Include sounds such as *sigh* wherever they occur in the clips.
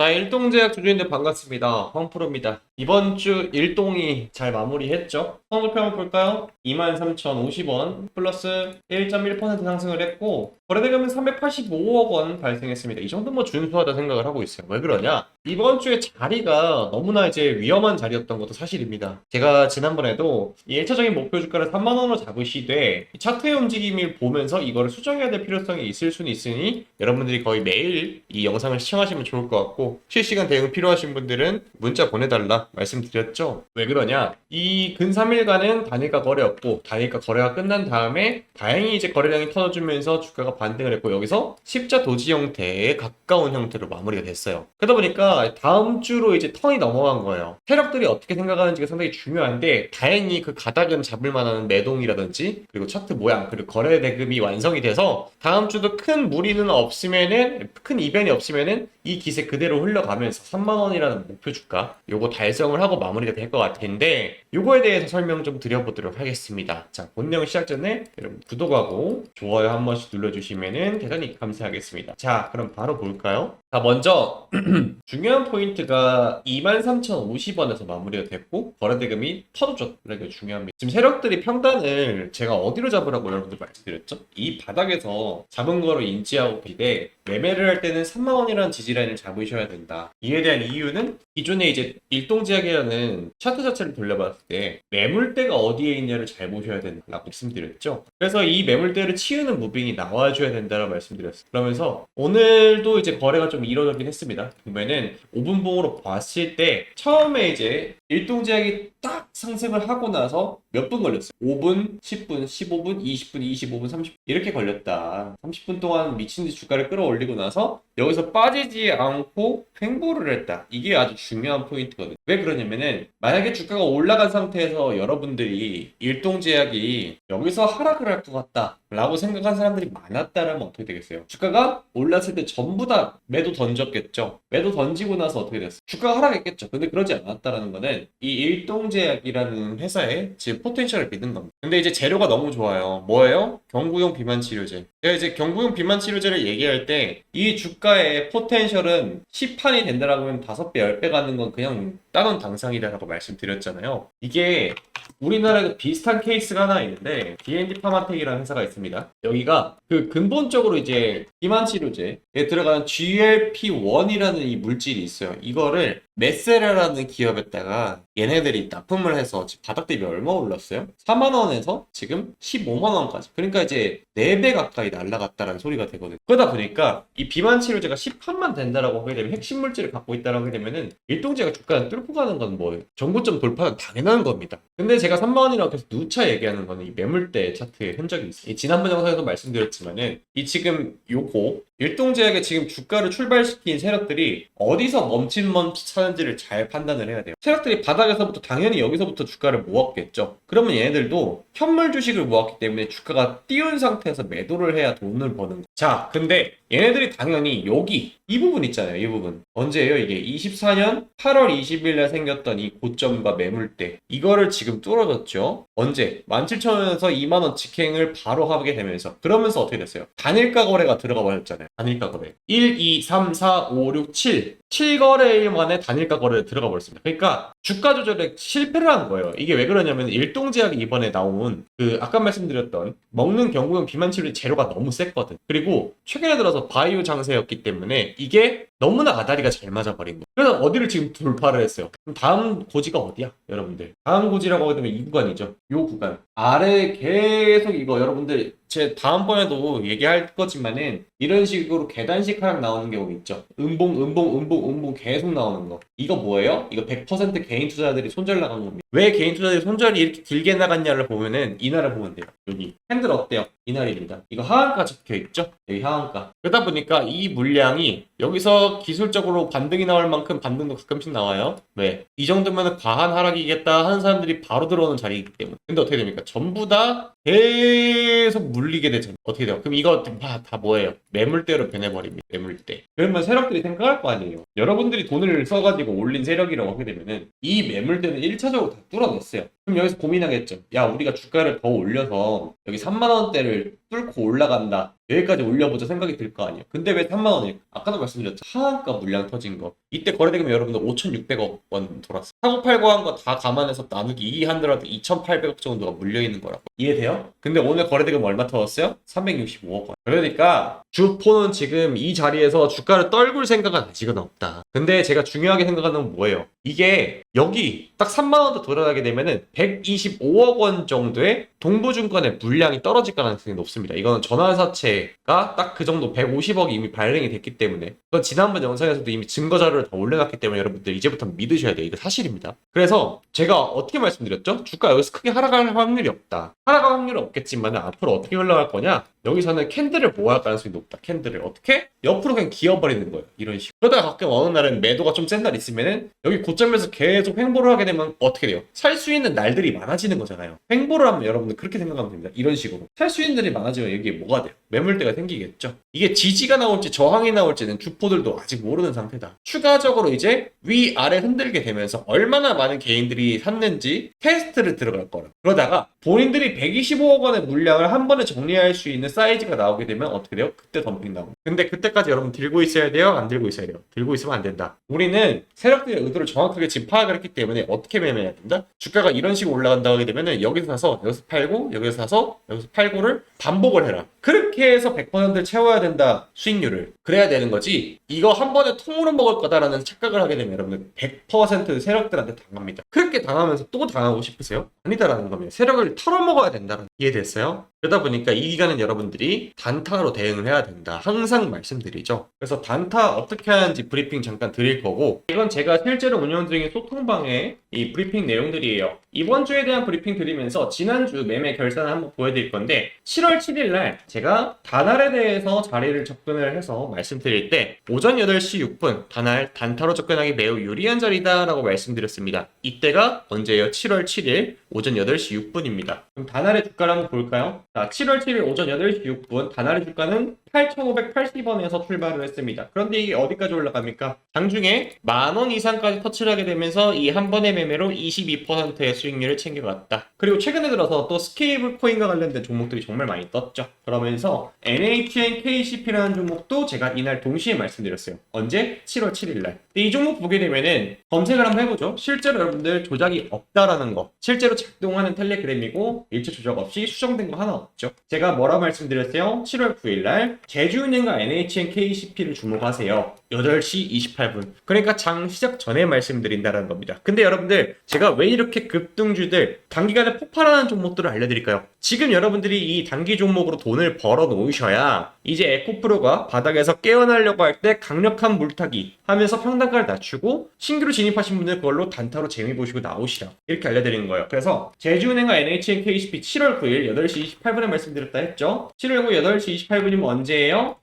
자, 일동제약 주주님들 반갑습니다. 황프로입니다. 이번 주 일동이 잘 마무리했죠? 성적표 한번 볼까요? 23,050원 플러스 1.1% 상승을 했고 거래대금은 385억 원 발생했습니다. 이 정도 뭐 준수하다 생각을 하고 있어요. 왜 그러냐? 이번 주에 자리가 너무나 이제 위험한 자리였던 것도 사실입니다. 제가 지난번에도 이 1차적인 목표 주가를 3만 원으로 잡으시되 이 차트의 움직임을 보면서 이거를 수정해야 될 필요성이 있을 수는 있으니 여러분들이 거의 매일 이 영상을 시청하시면 좋을 것 같고 실시간 대응 필요하신 분들은 문자 보내달라 말씀드렸죠. 왜 그러냐? 이 근 3일간은 단일가 거래였고 단일가 거래가 끝난 다음에 다행히 이제 거래량이 터져주면서 주가가 반등을 했고 여기서 십자 도지 형태에 가까운 형태로 마무리가 됐어요. 그러다 보니까 다음 주로 이제 턴이 넘어간 거예요. 세력들이 어떻게 생각하는지가 상당히 중요한데 다행히 그 가닥은 잡을 만한 매동이라든지 그리고 차트 모양 그리고 거래 대금이 완성이 돼서 다음 주도 큰 무리는 없으면은 큰 이변이 없으면은 이 기세 그대로 흘러가면서 3만 원이라는 목표 주가 요거 달성을 하고 마무리가 될 것 같은데 요거에 대해서 설명 좀 드려보도록 하겠습니다. 자 본영 시작 전에 여러분 구독하고 좋아요 한 번씩 눌러주시면은 대단히 감사하겠습니다. 자 그럼 바로 볼까요? 자 먼저 *clears throat* 중요한 포인트가 23,050원에서 마무리가 됐고 거래대금이 터졌죠. 이게 중요합니다. 지금 세력들이 평단을 제가 어디로 잡으라고 여러분들 말씀드렸죠? 이 바닥에서 잡은 거로 인지하고 계시되 매매를 할 때는 3만 원이라는 지지라인을 잡으셔야 된다. 이에 대한 이유는 기존에 이제 일동제약이라는 차트 자체를 돌려봤을 때 매물대가 어디에 있냐를 잘 보셔야 된다고 말씀드렸죠. 그래서 이 매물대를 치우는 무빙이 나와줘야 된다고 말씀드렸어요. 그러면서 오늘도 이제 거래가 좀 이루어지긴 했습니다. 보면은 5분봉으로 봤을 때 처음에 이제 일동제약이 딱 상승을 하고 나서 몇 분 걸렸어요? 5분, 10분, 15분, 20분, 25분, 30분 이렇게 걸렸다. 30분 동안 미친 듯이 주가를 끌어올리고 나서 여기서 빠지지 않고 횡보를 했다. 이게 아주 중요한 포인트거든요. 왜 그러냐면은 만약에 주가가 올라간 상태에서 여러분들이 일동제약이 여기서 하락을 할 것 같다. 라고 생각한 사람들이 많았다라면 어떻게 되겠어요? 주가가 올랐을 때 전부 다 매도 던졌겠죠. 매도 던지고 나서 어떻게 됐어요? 주가가 하락했겠죠. 근데 그러지 않았다라는 거는 이 일동제약이라는 회사의 지금 포텐셜을 믿는 겁니다. 근데 이제 재료가 너무 좋아요. 뭐예요? 경구용 비만 치료제. 제가 이제 경구용 비만 치료제를 얘기할 때 이 주가의 포텐셜은 10판이 된다라고 하면 5배, 10배 가는 건 그냥 다른 당상이다라고 말씀드렸잖아요. 이게 우리나라에도 비슷한 케이스가 하나 있는데 D&D 파마텍이라는 회사가 있습니다. 여기가 그 근본적으로 이제 비만 치료제에 들어가는 GLP-1이라는 이 물질이 있어요. 이거를 메세라라는 기업에다가 얘네들이 납품을 해서 바닥 대비 얼마 올랐어요? 4만 원에서 지금 15만 원까지. 그러니까 이제 4배 가까이 날라갔다라는 소리가 되거든요. 그러다 보니까 이 비만 치료제가 10판만 된다라고 하게 되면 핵심 물질을 갖고 있다라고 하게 되면은 일동제가 주가를 뚫고 가는 건 뭐예요? 정고점 돌파는 당연한 겁니다. 근데 제가 3만 원이라고 계속 누차 얘기하는 거는 이 매물대 차트의 흔적이 있어요. 이 지난번 영상에도 말씀드렸지만은 이 지금 요거 일동제약의 지금 주가를 출발시킨 세력들이 어디서 멈칫 멈칫 하는지를 잘 판단을 해야 돼요. 세력들이 바닥에서부터 당연히 여기서부터 주가를 모았겠죠. 그러면 얘네들도 현물 주식을 모았기 때문에 주가가 띄운 상태에서 매도를 해야 돈을 버는 거. 자, 근데 얘네들이 당연히 여기 이 부분 있잖아요. 이 부분. 언제예요? 이게 24년 8월 20일에 생겼던 이 고점과 매물대. 이거를 지금 뚫어졌죠. 언제? 17,000원에서 2만원 직행을 바로 하게 되면서 그러면서 어떻게 됐어요? 단일가 거래가 들어가 버렸잖아요. 단일가 거래. 1, 2, 3, 4, 5, 6, 7. 7거래일 만에 단일가 거래에 들어가 버렸습니다. 그러니까 주가 조절에 실패를 한 거예요. 이게 왜 그러냐면 일동제약이 이번에 나온 그 아까 말씀드렸던 먹는 경구용 비만 치료 재료가 너무 셌거든. 그리고 최근에 들어서 바이오 장세였기 때문에 이게 너무나 아다리가 잘 맞아버린 거예요. 그래서 어디를 지금 돌파를 했어요. 그럼 다음 고지가 어디야, 여러분들? 다음 고지라고 하게 되면 이 구간이죠. 요 구간. 아래 계속 이거 여러분들 제 다음번에도 얘기할 거지만은 이런 식으로 계단식 하락 나오는 경우 있죠. 음봉, 음봉, 음봉, 음봉 계속 나오는 거. 이거 뭐예요? 이거 100% 개인 투자자들이 손절 나간 겁니다. 왜 개인 투자자들이 손절이 이렇게 길게 나갔냐를 보면은 이날을 보면 돼요. 여기 핸들 어때요? 이날입니다. 이거 하한가 적혀 있죠? 여기 하한가. 그러다 보니까 이 물량이 여기서 기술적으로 반등이 나올 만큼 반등도 가끔씩 나와요. 왜? 이 정도면 과한 하락이겠다 하는 사람들이 바로 들어오는 자리이기 때문에. 근데 어떻게 됩니까? 전부 다 계속 물리게 되죠. 어떻게 돼요? 그럼 이거 다, 다 뭐예요? 매물대로 변해버립니다. 매물대. 그러면 세력들이 생각할 거 아니에요. 여러분들이 돈을 써가지고 올린 세력이라고 하게 되면은 이 매물대는 1차적으로 다 뚫어냈어요. 그럼 여기서 고민하겠죠. 야, 우리가 주가를 더 올려서 여기 3만원대를 뚫고 올라간다. 여기까지 올려보자 생각이 들 거 아니에요. 근데 왜 3만 원이? 아까도 말씀드렸죠. 하한가 물량 터진 거. 이때 거래대금 여러분들 5,600억 원 돌았어. 사고 팔고 한 거 다 감안해서 나누기 2 한들어도 2,800억 정도가 물려 있는 거라고. 이해돼요? 근데 오늘 거래대금 얼마 터졌어요? 365억 원. 그러니까 주포는 지금 이 자리에서 주가를 떨굴 생각은 아직은 없다. 근데 제가 중요하게 생각하는 건 뭐예요? 이게 여기 딱 3만 원도 돌아가게 되면은 125억 원 정도의 동부증권의 물량이 떨어질 가능성이 높습니다. 이거는 전환사채가 딱 그 정도 150억이 이미 발행이 됐기 때문에 그건 지난번 영상에서도 이미 증거 자료를 다 올려놨기 때문에 여러분들 이제부터 믿으셔야 돼요. 이거 사실입니다. 그래서 제가 어떻게 말씀드렸죠? 주가 여기서 크게 하락할 확률이 없다. 하락할 확률은 없겠지만 앞으로 어떻게 흘러갈 거냐? 여기서는 캔들을 모아할 가능성이 높다. 캔들을 어떻게? 옆으로 그냥 기어버리는 거예요. 이런 식으로. 그러다가 가끔 어느 날은 매도가 좀 센 날 있으면은 여기 고점에서 계속 횡보를 하게 되면 어떻게 돼요? 살 수 있는 날 들이 많아지는 거잖아요. 횡보를 하면 여러분들 그렇게 생각하면 됩니다. 이런 식으로. 날이 많아지면 여기에 뭐가 돼요? 매물대가 생기겠죠. 이게 지지가 나올지 저항이 나올지는 주포들도 아직 모르는 상태다. 추가적으로 이제 위아래 흔들게 되면서 얼마나 많은 개인들이 샀는지 테스트를 들어갈 거라. 그러다가 본인들이 125억 원의 물량을 한 번에 정리할 수 있는 사이즈가 나오게 되면 어떻게 돼요? 그때 덤핑 나옵니다. 근데 그때까지 여러분 들고 있어야 돼요? 안 들고 있어야 돼요? 들고 있으면 안 된다. 우리는 세력들의 의도를 정확하게 지금 파악을 했기 때문에 어떻게 매매해야 된다? 주가가 이런 식으로 올라간다고 하게 되면은 여기서 사서 여기서 팔고 여기서 사서 여기서 팔고를 반복을 해라. 그렇게 해서 100%를 채워야 된다. 수익률을. 그래야 되는 거지. 이거 한 번에 통으로 먹을 거다라는 착각을 하게 되면 여러분들 100% 세력들한테 당합니다. 그렇게 당하면서 또 당하고 싶으세요? 아니다라는 겁니다. 세력을 털어먹어야 된다는 이해됐어요? 그러다 보니까 이 기간은 여러분들이 단타로 대응을 해야 된다. 항상 말씀드리죠. 그래서 단타 어떻게 하는지 브리핑 잠깐 드릴 거고 이건 제가 실제로 운영 중인 소통방의 이 브리핑 내용들이에요. 이번 주에 대한 브리핑 드리면서 지난주 매매 결산을 한번 보여드릴 건데 7월 7일 날 제가 다날에 대해서 자리를 접근을 해서 말씀드릴 때 오전 8시 6분 다날 단타로 접근하기 매우 유리한 자리다 라고 말씀드렸습니다. 이때가 언제예요? 7월 7일 오전 8시 6분입니다. 그럼 다날의 주가를 한번 볼까요? 자, 7월 7일 오전 8시 6분 다날의 주가는 8,580원에서 출발을 했습니다. 그런데 이게 어디까지 올라갑니까? 장중에 만원 이상까지 터치를 하게 되면서 이 한 번의 매매로 22%의 수익률을 챙겨갔다. 그리고 최근에 들어서 또 스케이블 코인과 관련된 종목들이 정말 많이 떴죠. 그러면서 NHN KCP라는 종목도 제가 이날 동시에 말씀드렸어요. 언제? 7월 7일 날. 이 종목 보게 되면은 검색을 한번 해보죠. 실제로 여러분들 조작이 없다라는 거. 실제로 작동하는 텔레그램이고 일체 조작 없이 수정된 거 하나 없죠. 제가 뭐라 말씀드렸어요? 7월 9일 날 제주은행과 NHN KCP를 주목하세요. 8시 28분. 그러니까 장 시작 전에 말씀드린다는 겁니다. 근데 여러분들 제가 왜 이렇게 급등주들 단기간에 폭발하는 종목들을 알려드릴까요? 지금 여러분들이 이 단기 종목으로 돈을 벌어 놓으셔야 이제 에코프로가 바닥에서 깨어나려고 할 때 강력한 물타기 하면서 평단가를 낮추고 신규로 진입하신 분들 그걸로 단타로 재미 보시고 나오시라 이렇게 알려드리는 거예요. 그래서 제주은행과 NHN KCP 7월 9일 8시 28분에 말씀드렸다 했죠. 7월 9일 8시 28분이면 언제예요?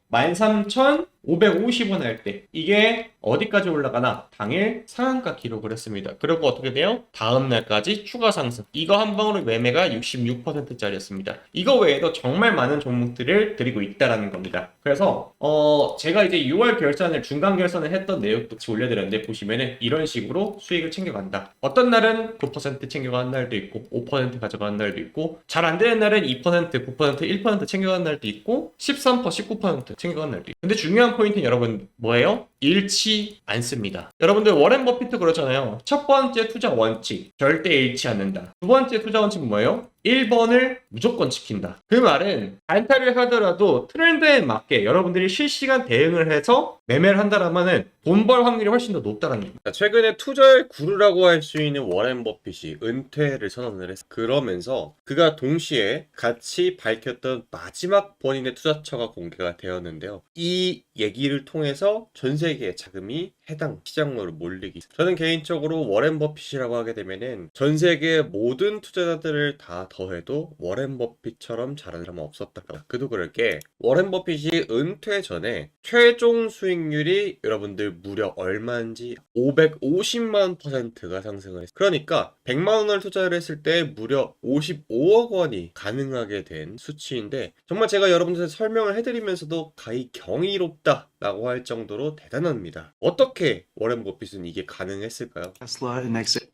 13,550원 할 때 이게 어디까지 올라가나 당일 상한가 기록을 했습니다. 그리고 어떻게 돼요? 다음 날까지 추가 상승. 이거 한 방으로 매매가 66%짜리였습니다. 이거 외에도 정말 많은 종목들을 드리고 있다라는 겁니다. 그래서 어 제가 이제 6월 결산을 중간 결산을 했던 내용도 같이 올려드렸는데 보시면은 이런 식으로 수익을 챙겨간다. 어떤 날은 9% 챙겨가는 날도 있고 5% 가져가는 날도 있고 잘 안 되는 날은 2%, 9%, 1% 챙겨가는 날도 있고 13%, 19% 챙겨가는 날도 있고 근데 중요한 포인트는 여러분 뭐예요? 일치 않습니다. 여러분들 워렌 버핏도 그렇잖아요. 첫 번째 투자 원칙 절대 잃지 않는다. 두 번째 투자 원칙은 뭐예요? 1번을 무조건 지킨다. 그 말은 단타를 하더라도 트렌드에 맞게 여러분들이 실시간 대응을 해서 매매를 한다라면은 돈 벌 확률이 훨씬 더 높다는 겁니다. 최근에 투자의 구루라고 할 수 있는 워렌 버핏이 은퇴를 선언을 했어. 그러면서 그가 동시에 같이 밝혔던 마지막 본인의 투자처가 공개가 되었는데요. 이 얘기를 통해서 전 세계 의 자금이 해당 시장으로 몰리기. 저는 개인적으로 워렌 버핏이라고 하게 되면은 전 세계의 모든 투자자들을 다 더해도 워렌 버핏처럼 잘하는 사람은 없었다. 그도 그럴 게 워렌 버핏이 은퇴 전에 최종 수익률이 여러분들 무려 얼마인지 550만 퍼센트가 상승을 했어요. 그러니까 100만 원을 투자를 했을 때 무려 55억 원이 가능하게 된 수치인데 정말 제가 여러분들한테 설명을 해드리면서도 가히 경이롭다 라고 할 정도로 대단합니다. 어떻게 워렌 버핏은 이게 가능했을까요?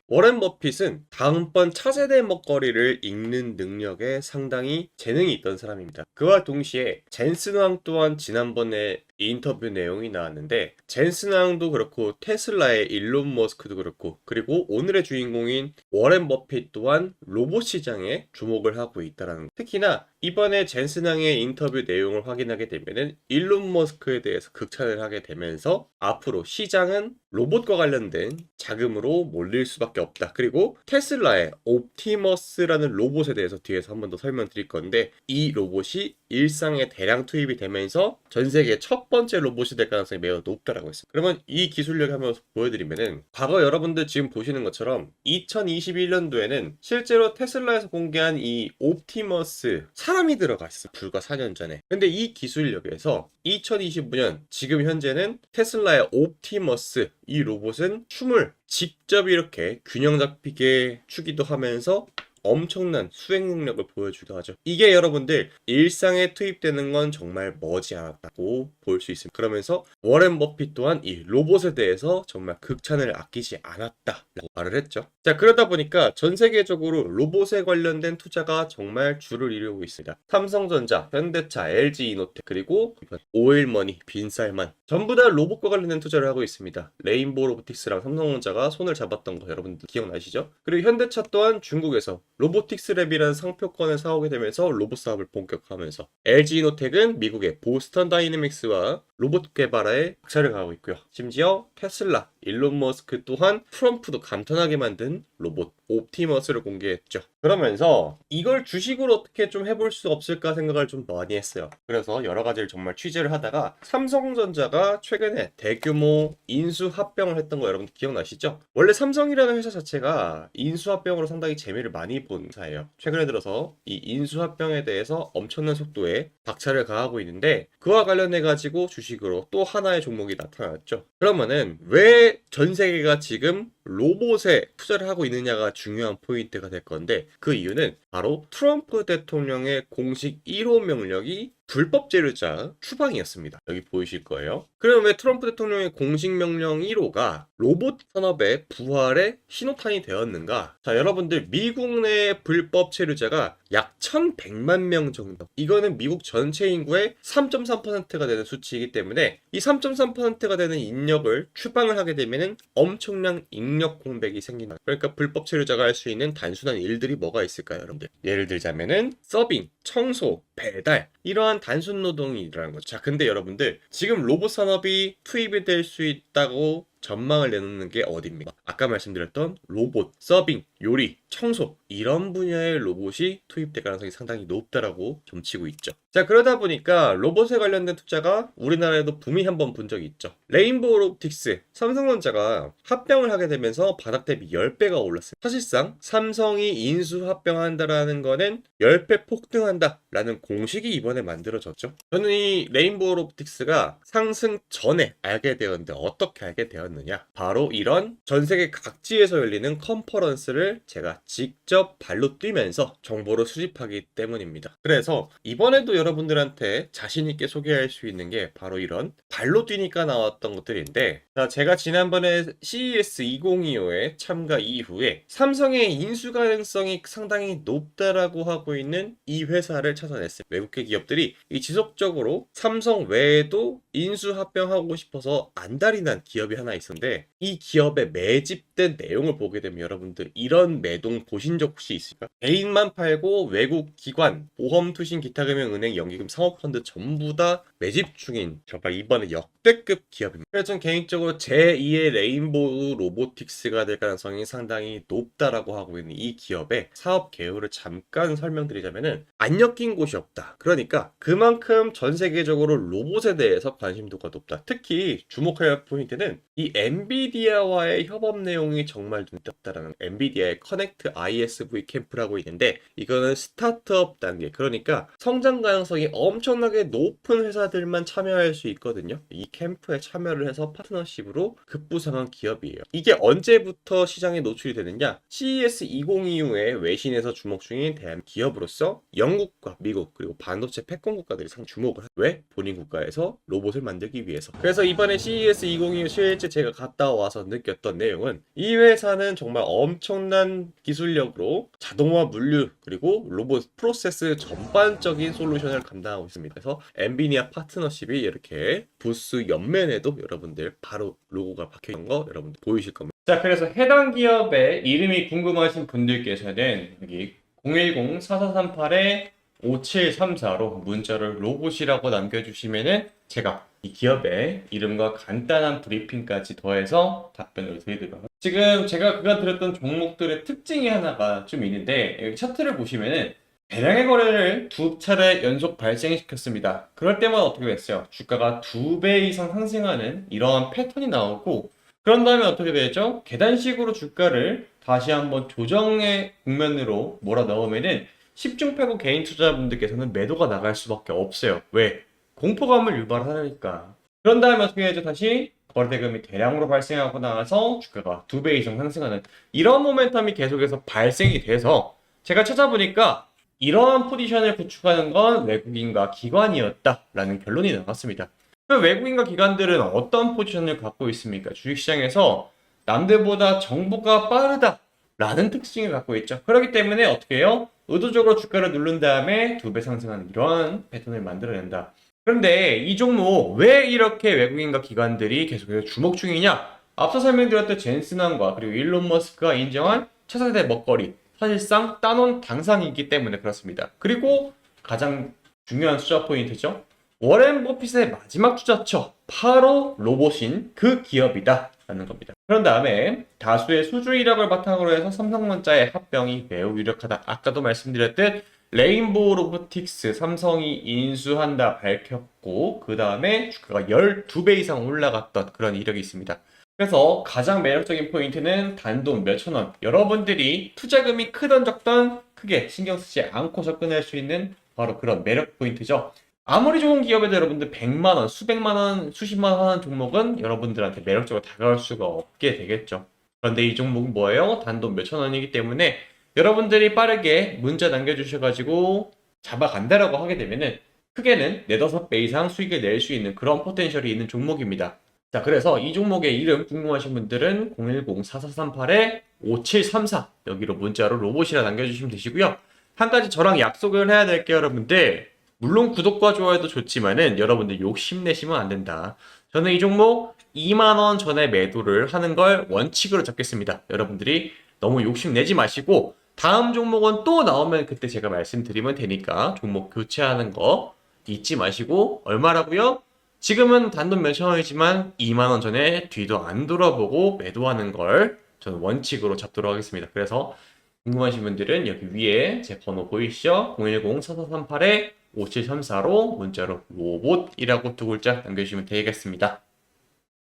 워렌 버핏은 다음번 차세대 먹거리를 읽는 능력에 상당히 재능이 있던 사람입니다. 그와 동시에 젠슨 왕 또한 지난번에 인터뷰 내용이 나왔는데 젠슨 왕도 그렇고 테슬라의 일론 머스크도 그렇고 그리고 오늘의 주인공인 워렌 버핏 또한 로봇 시장에 주목을 하고 있다라는 거. 특히나 이번에 젠슨 왕의 인터뷰 내용을 확인하게 되면은 일론 머스크에 대해서 극찬을 하게 되면서 앞으로 시장은 로봇과 관련된 자금으로 몰릴 수밖에 없다. 그리고 테슬라의 옵티머스라는 로봇에 대해서 뒤에서 한 번 더 설명드릴 건데 이 로봇이 일상에 대량 투입이 되면서 전 세계 첫 번째 로봇이 될 가능성이 매우 높다라고 했어요. 그러면 이 기술력 한번 보여드리면은 과거 여러분들 지금 보시는 것처럼 2021년도에는 실제로 테슬라에서 공개한 이 옵티머스 사람이 요 불과 4년 전에. 근데 이 기술력에서 2025년 지금 현재는 테슬라의 옵티머스 이 로봇은 춤을 직접 이렇게 균형 잡히게 추기도 하면서 엄청난 수행 능력을 보여주기도 하죠. 이게 여러분들 일상에 투입되는 건 정말 머지 않았다고 볼 수 있습니다. 그러면서 워렌 버핏 또한 이 로봇에 대해서 정말 극찬을 아끼지 않았다라고 말을 했죠. 자 그러다 보니까 전 세계적으로 로봇에 관련된 투자가 정말 줄을 이루고 있습니다. 삼성전자, 현대차, LG 이노텍 그리고 오일머니, 빈쌀만 전부 다 로봇과 관련된 투자를 하고 있습니다. 레인보우 로보틱스랑 삼성전자가 손을 잡았던 거 여러분들 기억나시죠? 그리고 현대차 또한 중국에서 로보틱스 랩이라는 상표권을 사오게 되면서 로봇 사업을 본격화하면서 LG 이노텍은 미국의 보스턴 다이내믹스와 로봇 개발에 박차를 가하고 있고요. 심지어 테슬라, 일론 머스크 또한 트럼프도 감탄하게 만든 로봇 옵티머스를 공개했죠. 그러면서 이걸 주식으로 어떻게 좀 해볼 수 없을까 생각을 좀 많이 했어요. 그래서 여러 가지를 정말 취재를 하다가 삼성전자가 최근에 대규모 인수 합병을 했던 거 여러분 기억나시죠? 원래 삼성이라는 회사 자체가 인수 합병으로 상당히 재미를 많이 본 회사예요. 최근에 들어서 이 인수 합병에 대해서 엄청난 속도에 박차를 가하고 있는데 그와 관련해 가지고 주식으로 또 하나의 종목이 나타났죠. 그러면은 왜 전 세계가 지금 로봇에 투자를 하고 있느냐가 중요한 포인트가 될 건데 그 이유는 바로 트럼프 대통령의 공식 1호 명령이 불법 재료자 추방이었습니다. 여기 보이실 거예요. 그러면 왜 트럼프 대통령의 공식 명령 1호가 로봇 산업의 부활의 신호탄이 되었는가? 자, 여러분들 미국 내 불법 체류자가 약 1,100만 명 정도. 이거는 미국 전체 인구의 3.3%가 되는 수치이기 때문에 이 3.3%가 되는 인력을 추방을 하게 되면은 엄청난 인력 공백이 생긴다. 그러니까 불법 체류자가 할 수 있는 단순한 일들이 뭐가 있을까요, 여러분들? 예를 들자면은 서빙, 청소, 배달 이러한 단순 노동이 일어나는 거죠. 자, 근데 여러분들 지금 로봇 산업이 투입이 될 수 있다고 전망을 내놓는 게 어디입니까? 아까 말씀드렸던 로봇, 서빙, 요리, 청소 이런 분야의 로봇이 투입될 가능성이 상당히 높다라고 점치고 있죠. 자 그러다 보니까 로봇에 관련된 투자가 우리나라에도 붐이 한번 본 적이 있죠. 레인보우 로보틱스, 삼성전자가 합병을 하게 되면서 바닥 대비 10배가 올랐어요. 사실상 삼성이 인수 합병한다라는 거는 10배 폭등한다라는 공식이 이번에 만들어졌죠. 저는 이 레인보우 로보틱스가 상승 전에 알게 되었는데 어떻게 알게 되었느냐? 바로 이런 전 세계 각지에서 열리는 컨퍼런스를 제가 직접 발로 뛰면서 정보를 수집하기 때문입니다. 그래서 이번에도 여러분들한테 자신있게 소개할 수 있는 게 바로 이런 발로 뛰니까 나왔던 것들인데 자, 제가 지난번에 CES 2025에 참가 이후에 삼성의 인수 가능성이 상당히 높다라고 하고 있는 이 회사를 찾아냈어요. 외국계 기업들이 이 지속적으로 삼성 외에도 인수 합병하고 싶어서 안달이 난 기업이 하나 있었는데 이 기업에 매집된 내용을 보게 되면 여러분들 이런 매동 보신 적 혹시 있을까? 개인만 팔고 외국 기관, 보험, 투신, 기타 금융, 은행, 연기금, 사모펀드 전부 다 매집 중인 정말 이번에 역대급 기업입니다. 그래서 전 개인적으로 제2의 레인보우 로보틱스가 될 가능성이 상당히 높다라고 하고 있는 이 기업의 사업 개요를 잠깐 설명드리자면은 안 엮인 곳이 없다. 그러니까 그만큼 전 세계적으로 로봇에 대해서 관심도가 높다. 특히 주목할 포인트는 이 엔비디아와의 협업 내용이 정말 눈떴다라는 엔비디아의 커넥트 ISV 캠프라고 있는데 이거는 스타트업 단계 그러니까 성장 가능성이 엄청나게 높은 회사들만 참여할 수 있거든요. 이 캠프에 참여를 해서 파트너십으로 급부상한 기업이에요. 이게 언제부터 시장에 노출이 되느냐? CES 2025에 외신에서 주목 중인 대한 기업으로서 영국과 미국 그리고 반도체 패권 국가들이 상 주목을 하- 왜? 본인 국가에서 로봇을 만들기 위해서. 그래서 이번에 CES 2025 실제 제가 갔다 와서 느꼈던 내용은 이 회사는 정말 엄청난 기술력으로 자동화 물류 그리고 로봇 프로세스 전반적인 솔루션을 감당하고 있습니다. 그래서 엔비니아 파트너십이 이렇게 부스 옆면에도 여러분들 바로 로고가 박혀 있는 거 여러분들 보이실 겁니다. 자, 그래서 해당 기업의 이름이 궁금하신 분들께서는 여기 010-4438-5734로 문자를 로봇이라고 남겨주시면은 제가 이 기업의 이름과 간단한 브리핑까지 더해서 답변을 드리도록 하겠습니다. 지금 제가 그간 드렸던 종목들의 특징이 하나가 좀 있는데 여기 차트를 보시면은 대량의 거래를 두 차례 연속 발생시켰습니다. 그럴 때마다 어떻게 됐어요? 주가가 두 배 이상 상승하는 이러한 패턴이 나오고 그런 다음에 어떻게 되죠? 계단식으로 주가를 다시 한번 조정의 국면으로 몰아 넣으면은 10중 패고 개인 투자자분들께서는 매도가 나갈 수밖에 없어요. 왜? 공포감을 유발하니까. 그런 다음에 어떻게 되죠? 다시 거래대금이 대량으로 발생하고 나서 주가가 두 배 이상 상승하는 이런 모멘텀이 계속해서 발생이 돼서 제가 찾아보니까 이러한 포지션을 구축하는 건 외국인과 기관이었다라는 결론이 나왔습니다. 그 외국인과 기관들은 어떤 포지션을 갖고 있습니까? 주식시장에서 남들보다 정보가 빠르다라는 특징을 갖고 있죠. 그렇기 때문에 어떻게 해요? 의도적으로 주가를 누른 다음에 두 배 상승하는 이러한 패턴을 만들어낸다. 그런데 이 종목 왜 이렇게 외국인과 기관들이 계속해서 주목 중이냐? 앞서 설명드렸던 젠슨왕과 그리고 일론 머스크가 인정한 차세대 먹거리 사실상 따놓은 당상이기 때문에 그렇습니다. 그리고 가장 중요한 투자 포인트죠. 워렌 버핏의 마지막 투자처 바로 로봇인 그 기업이다 라는 겁니다. 그런 다음에 다수의 수주 이력을 바탕으로 해서 삼성전자의 합병이 매우 유력하다. 아까도 말씀드렸듯 레인보우 로보틱스 삼성이 인수한다 밝혔고 그 다음에 주가가 12배 이상 올라갔던 그런 이력이 있습니다. 그래서 가장 매력적인 포인트는 단돈 몇천 원. 여러분들이 투자금이 크던 적던 크게 신경 쓰지 않고 접근할 수 있는 바로 그런 매력 포인트죠. 아무리 좋은 기업에도 여러분들 100만 원, 수백만 원, 수십만 원 하는 종목은 여러분들한테 매력적으로 다가올 수가 없게 되겠죠. 그런데 이 종목은 뭐예요? 단돈 몇천 원이기 때문에 여러분들이 빠르게 문자 남겨주셔가지고 잡아간다라고 하게 되면은 크게는 4, 5배 이상 수익을 낼 수 있는 그런 포텐셜이 있는 종목입니다. 자, 그래서 이 종목의 이름 궁금하신 분들은 010-4438-5734 여기로 문자로 로봇이라 남겨주시면 되시고요. 한 가지 저랑 약속을 해야 될 게 여러분들 물론 구독과 좋아요도 좋지만은 여러분들 욕심내시면 안 된다. 저는 이 종목 2만원 전에 매도를 하는 걸 원칙으로 잡겠습니다. 여러분들이 너무 욕심내지 마시고 다음 종목은 또 나오면 그때 제가 말씀드리면 되니까 종목 교체하는 거 잊지 마시고 얼마라고요? 지금은 단돈 몇천 원이지만 2만 원 전에 뒤도 안 돌아보고 매도하는 걸 저는 원칙으로 잡도록 하겠습니다. 그래서 궁금하신 분들은 여기 위에 제 번호 보이시죠? 010-4438-5734로 문자로 로봇이라고 두 글자 남겨주시면 되겠습니다.